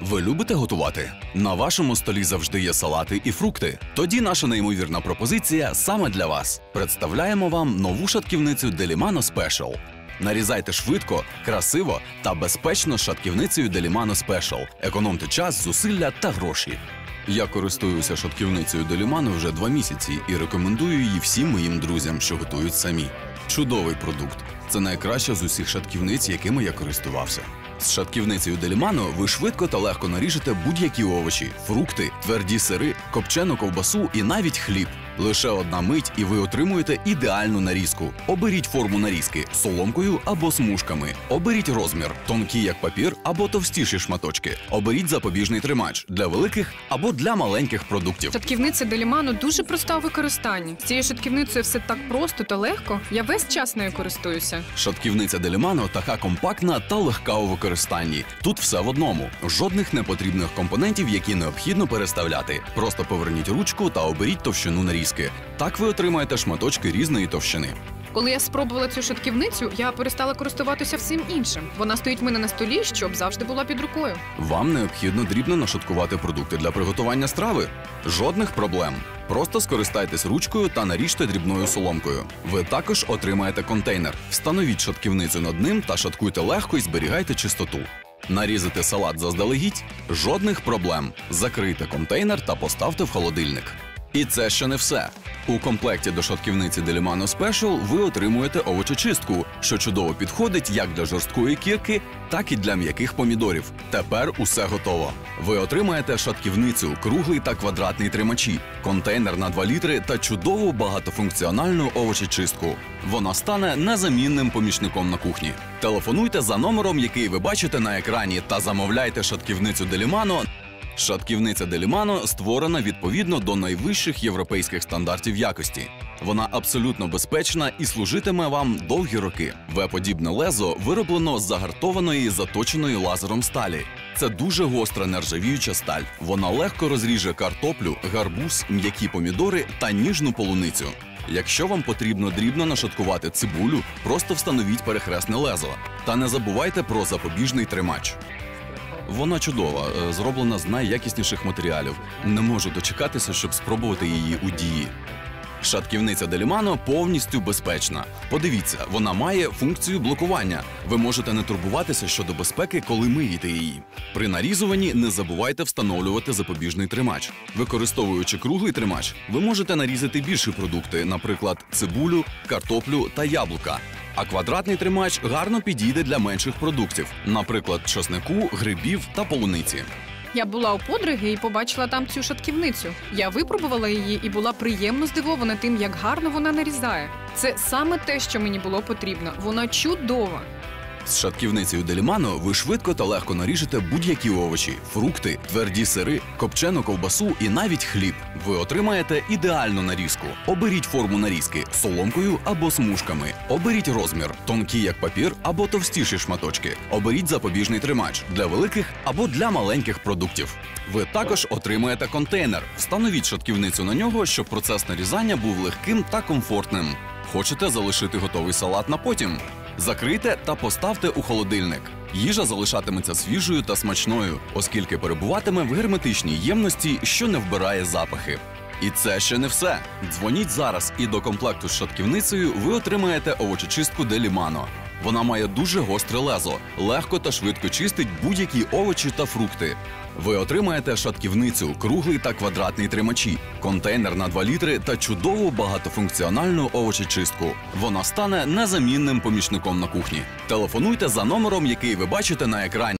Ви любите готувати? На вашому столі завжди є салати і фрукти. Тоді наша неймовірна пропозиція саме для вас. Представляємо вам нову шатківницю Делімано Special. Нарізайте швидко, красиво та безпечно шатківницею Делімано Special. Економте час, зусилля та гроші. Я користуюся шатківницею Делімано вже два місяці і рекомендую її всім моїм друзям, що готують самі. Чудовий продукт. Це найкраща з усіх шатківниць, якими я користувався. З шатківницею Делімано ви швидко та легко наріжете будь-які овочі, фрукти, тверді сири, копчену ковбасу і навіть хліб. Лише одна мить, і ви отримуєте ідеальну нарізку. Оберіть форму нарізки соломкою або смужками. Оберіть розмір тонкі як папір або товстіші шматочки. Оберіть запобіжний тримач для великих або для маленьких продуктів. Шатківниця Деліману дуже проста у використанні. З цією шатківницею все так просто та легко. Я весь час нею користуюся. Шатківниця Делімано така компактна та легка у використанні. Тут все в одному. Жодних непотрібних компонентів, які необхідно переставляти. Просто поверніть ручку та оберіть товщину нарізки. Так ви отримаєте шматочки різної товщини. Коли я спробувала цю шатківницю, я перестала користуватися всім іншим. Вона стоїть в мене на столі, щоб завжди була під рукою. Вам необхідно дрібно нашаткувати продукти для приготування страви. Жодних проблем. Просто скористайтесь ручкою та наріжте дрібною соломкою. Ви також отримаєте контейнер. Встановіть шатківницю над ним та шаткуйте легко і зберігайте чистоту. Нарізати салат заздалегідь жодних проблем. Закрийте контейнер та поставте в холодильник. І це ще не все. У комплекті до шатківниці Delimano Special ви отримуєте овочечистку, що чудово підходить як для жорсткої кірки, так і для м'яких помідорів. Тепер усе готово. Ви отримаєте шатківницю, круглий та квадратний тримачі, контейнер на 2 літри та чудову багатофункціональну овочечистку. Вона стане незамінним помічником на кухні. Телефонуйте за номером, який ви бачите на екрані, та замовляйте шатківницю Делімано Шатківниця Делімано створена відповідно до найвищих європейських стандартів якості. Вона абсолютно безпечна і служитиме вам довгі роки. В-подібне лезо вироблено з загартованої заточеної лазером сталі. Це дуже гостра нержавіюча сталь. Вона легко розріже картоплю, гарбуз, м'які помідори та ніжну полуницю. Якщо вам потрібно дрібно нашаткувати цибулю, просто встановіть перехресне лезо. Та не забувайте про запобіжний тримач. Вона чудова, е, зроблена з найякісніших матеріалів. Не можу дочекатися, щоб спробувати її у дії. Шатківниця Делімано повністю безпечна. Подивіться, вона має функцію блокування. Ви можете не турбуватися щодо безпеки, коли миєте її. При нарізуванні не забувайте встановлювати запобіжний тримач. Використовуючи круглий тримач, ви можете нарізати більші продукти, наприклад, цибулю, картоплю та яблука. А квадратний тримач гарно підійде для менших продуктів, наприклад, чоснику, грибів та полуниці. Я була у подруги і побачила там цю шатківницю. Я випробувала її і була приємно здивована тим, як гарно вона нарізає. Це саме те, що мені було потрібно. Вона чудова. З шатківницею Делімано ви швидко та легко наріжете будь-які овочі, фрукти, тверді сири, копчену ковбасу і навіть хліб. Ви отримаєте ідеальну нарізку. Оберіть форму нарізки соломкою або смужками. Оберіть розмір тонкі як папір або товстіші шматочки. Оберіть запобіжний тримач для великих або для маленьких продуктів. Ви також отримаєте контейнер. Встановіть шатківницю на нього, щоб процес нарізання був легким та комфортним. Хочете залишити готовий салат на потім? Закрийте та поставте у холодильник. Їжа залишатиметься свіжою та смачною, оскільки перебуватиме в герметичній ємності, що не вбирає запахи. І це ще не все. Дзвоніть зараз, і до комплекту з шатківницею ви отримаєте овочечистку Делімано. Вона має дуже гостре лезо, легко та швидко чистить будь-які овочі та фрукти. Ви отримаєте шатківницю, круглий та квадратний тримачі, контейнер на 2 літри та чудову багатофункціональну овочечистку. Вона стане незамінним помічником на кухні. Телефонуйте за номером, який ви бачите на екрані.